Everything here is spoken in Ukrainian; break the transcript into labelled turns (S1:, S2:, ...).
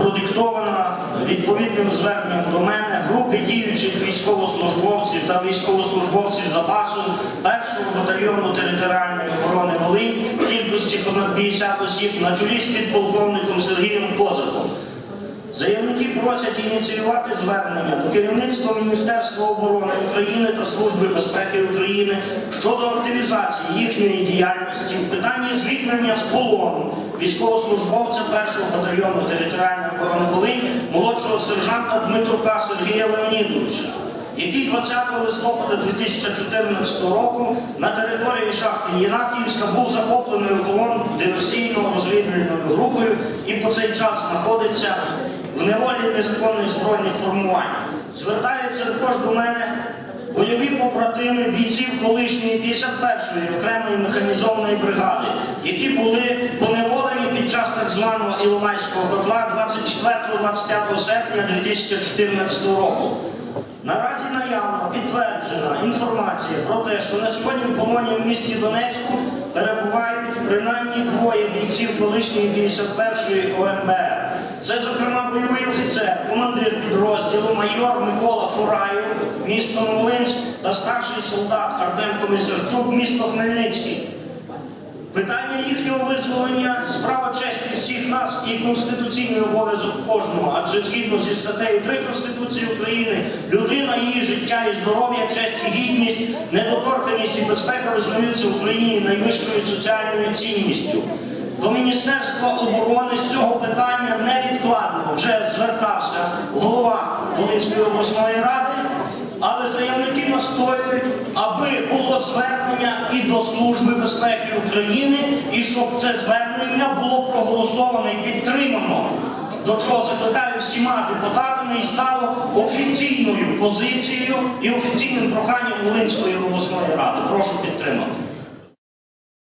S1: продиктована відповідним зверненням до мене групи діючих військовослужбовців та військовослужбовців запасу 1-го батальйону територіальної оборони Волинь кількості понад 50 осіб на чолі з підполковником Сергієм Козаком. Заявники просять ініціювати звернення до керівництва Міністерства оборони України та Служби безпеки України щодо активізації їхньої діяльності в питанні звільнення з полону військовослужбовця 1-го батальйону територіальної оборони Волинь молодшого сержанта Дмитрука Сергія Леонідовича, який 20 листопада 2014 року на території шахти Єнакіївська був захоплений у полон диверсійно-розвідувальною групою і по цей час знаходиться неволі незаконних збройних формувань. Звертаються також до мене бойові побратими бійців колишньої 51-ї окремої механізованої бригади, які були поневолені під час так званого Іловайського котла 24-25 серпня 2014 року. Наразі наявна підтверджена інформація про те, що на сьогодні в полоні в місті Донецьку перебувають принаймні двоє бійців колишньої 51-ї ОМБР. Це, зокрема, бойовий офіцер, командир підрозділу, майор Микола Фураєв, місто Волинськ та старший солдат Артем Комісарчук, місто Хмельницький. Питання їхнього визволення справа честі всіх нас і конституційний обов'язок кожного, адже згідно зі статтею 3 Конституції України, людина, її життя і здоров'я, честь і гідність, недоторканість і безпека визнаються в Україні найвищою соціальною цінністю. До Міністерства оборони з цього питання невідкладно вже звертався голова Волинської обласної ради. Але заявники настоюють, аби було звернення і до Служби безпеки України, і щоб це звернення було проголосовано і підтримано, до чого закликаю всіма депутатами і стало офіційною позицією і офіційним проханням Волинської обласної ради. Прошу підтримати.